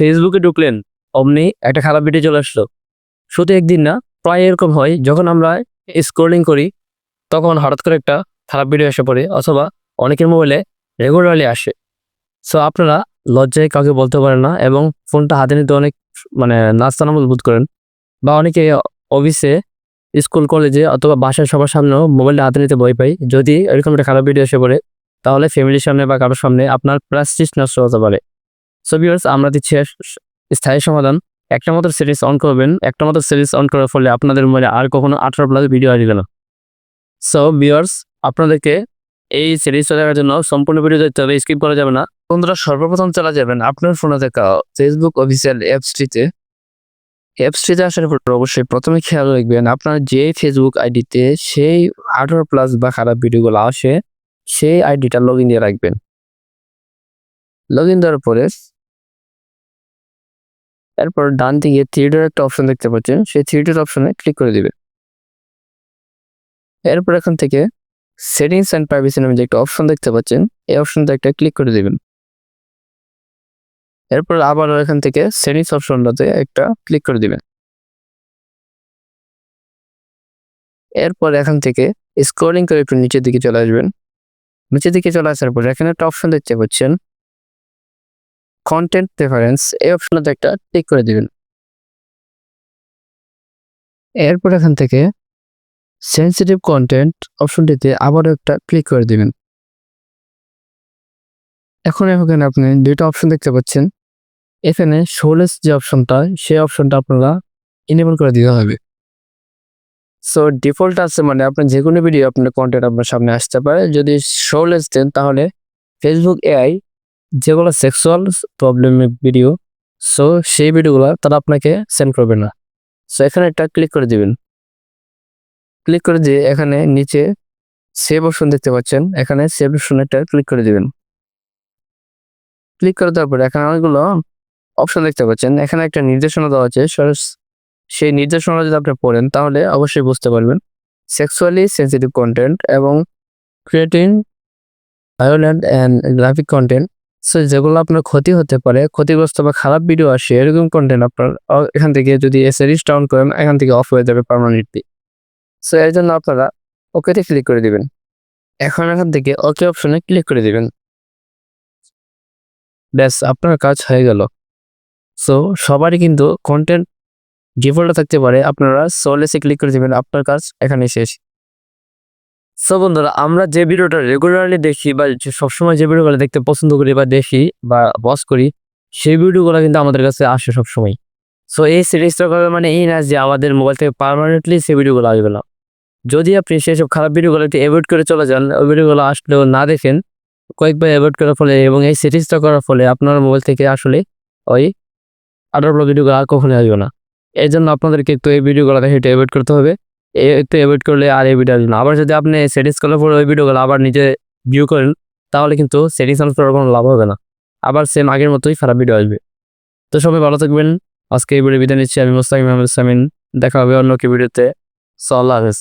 ফেসবুকে ঢুকলেন, অমনি একটা খারাপ ভিডিও চলে আসলো। শুধু একদিন না, প্রায় এরকম হয়, যখন আমরা স্ক্রোলিং করি, তখন হঠাৎ করে একটা খারাপ ভিডিও এসে পড়ে, অথবা অনেকের মোবাইলে রেগুলারলি আসে। সো আপনারা লজ্জায় কাউকে বলতে পারেন না এবং ফোনটা হাতে নিতে অনেক মানে নাস্তানামূল বোধ করেন। বা অনেকে অফিসে স্কুল কলেজে অথবা বাসায় সবার সামনেও মোবাইলটা হাতে নিতে ভয় পাই যদি এরকম একটা খারাপ ভিডিও এসে পড়ে, তাহলে ফ্যামিলির সামনে বা কারোর সামনে আপনার প্রাস্টিস নষ্ট হতে পারে। সো ভিউয়ার্স আমরা দিচ্ছি স্থায়ী সমাধান। একটা মতো সিরিজ অন করবেন। একটা মতো সিরিজ অন করার ফলে আপনাদের মোবাইলে আর কখনো আঠারো প্লাস ভিডিও আসবে না। সো ভিউয়ার্স আপনাদেরকে এই সিরিজটা দেখার জন্য সম্পূর্ণ ভিডিও দেখতে হবে স্কিপ করা যাবে না। বন্ধুরা, সর্বপ্রথম চলে যাবেন আপনার ফোনে দেখা ফেসবুক অফিসিয়াল অ্যাপসটিতে অ্যাপসটিতে আসার পর অবশ্যই প্রথমে খেয়াল রাখবেন, আপনার যে ফেসবুক আইডিতে সেই আঠারো প্লাস বা খারাপ ভিডিওগুলো আসে, সেই আইডিটা লগ ইন দিয়ে রাখবেন। লগ ইন দেওয়ার পরে এরপর ডান দিকে থ্রিডের একটা অপশন দেখতে পাচ্ছেন। সেই থ্রিডের অপশনে ক্লিক করে দিবেন। এরপর এখান থেকে সেটিংস অ্যান্ড প্রাইভেসি নামে যে একটা অপশন দেখতে পাচ্ছেন, এই অপশনটা একটা ক্লিক করে দিবেন। এরপর আবার এখান থেকে সেটিংস অপশনটাতে একটা ক্লিক করে দিবেন। এরপর এখান থেকে স্ক্রলিং করে একটু নিচের দিকে চলে আসবেন। নিচের দিকে চলে আসার পর এখানে একটা অপশন দেখতে পাচ্ছেন কন্টেন্ট প্রেফারেন্স এই অপশনটাতে একটা ক্লিক করে দিবেন। এরপর এখান থেকে সেন্সিটিভ কন্টেন্ট অপশনটিতে আবারও একটা ক্লিক করে দিবেন। এখন এখানে আপনি দুইটা অপশন দেখতে পাচ্ছেন। এখানে শোলেস যে অপশনটা সেই অপশনটা আপনারা ইনেবল করে দিতে হবে। সো ডিফল্ট আছে মানে আপনার যে কোনো ভিডিও আপনার কন্টেন্ট আপনার সামনে আসতে পারে। যদি শোলেস দেন তাহলে ফেসবুক এআই যেগুলো সেক্সুয়াল প্রবলেমের ভিডিও সো সেই ভিডিওগুলো তারা আপনাকে সেন্ড করবে না। সো এখানে একটা ক্লিক করে দিবেন। ক্লিক করে দিয়ে এখানে নিচে সেভ অপশন দেখতে পাচ্ছেন। এখানে সেভ অপশনে একটা ক্লিক করে দিবেন। ক্লিক করে দেওয়ার পরে এখানে অনেকগুলো অপশন দেখতে পাচ্ছেন। এখানে একটা নির্দেশনা দেওয়া আছে। সেই নির্দেশনা যদি আপনি পড়েন, তাহলে অবশ্যই বুঝতে পারবেন। সেক্সুয়ালি সেন্সিটিভ কন্টেন্ট এবং creating violent and graphic content so যেগুলো আপনার ক্ষতি হতে পারে, ক্ষতিগ্রস্ত বা খারাপ ভিডিও আসে, এরকম কন্টেন্ট আপনার এখান থেকে যদি এসএরিজ ডাউন করেন, এখান থেকে অফ হয়ে যাবে পার্মানেন্টলি সো এর জন্য আপনারা ওকেতে ক্লিক করে দিবেন। এখন এখান থেকে ওকে অপশনে ক্লিক করে দিবেন। ব্যাস, আপনার কাজ হয়ে গেল। সো সবারই কিন্তু কন্টেন্ট ডিফল্টে থাকতে পারে, আপনারা সোলেসে ক্লিক করে দিবেন, আপনার কাজ এখানে শেষ। সো বন্ধুরা, আমরা যে ভিডিওটা রেগুলারলি দেখি বা সবসময় যে ভিডিওগুলো দেখতে পছন্দ করি বা দেখি বা বস করি, সেই ভিডিওগুলো কিন্তু আমাদের কাছে আসে সবসময় সো এই সিরিজটা করবে মানে এই না যে আমাদের মোবাইল থেকে পারমানেন্টলি সেই ভিডিওগুলো আসবে না। যদি আপনি সেসব খারাপ ভিডিওগুলো একটু অ্যাভয়েড করে চলে যান, ওই ভিডিওগুলো আসলেও না দেখেন, কয়েকবার অ্যাভয়েড করার ফলে এবং এই সিরিজটা করার ফলে আপনার মোবাইল থেকে আসলে ওই আঠারো ভিডিওগুলো আর কখনোই আসবে না। এই জন্য আপনাদেরকে একটু এই ভিডিওগুলো দেখে একটু অ্যাভয়েড করতে হবে। একটু অ্যাভয়েড করলে আর এই ভিডিও আসবে না। আবার যদি আপনি সেটিংস করার পরে ওই ভিডিওগুলো আবার নিজে ভিউ করেন, তাহলে কিন্তু সেটিংস অন করার কোনো লাভ হবে না। আবার সেম আগের মতোই খারাপ ভিডিও আসবে। তো সবাই ভালো থাকবেন। আজকে এই ভিডিও বিদায় নিচ্ছি। আমি মোস্তাকিম আহমেদ সামিন। দেখা হবে অন্য কি ভিডিওতে সো আল্লাহ হাফেজ।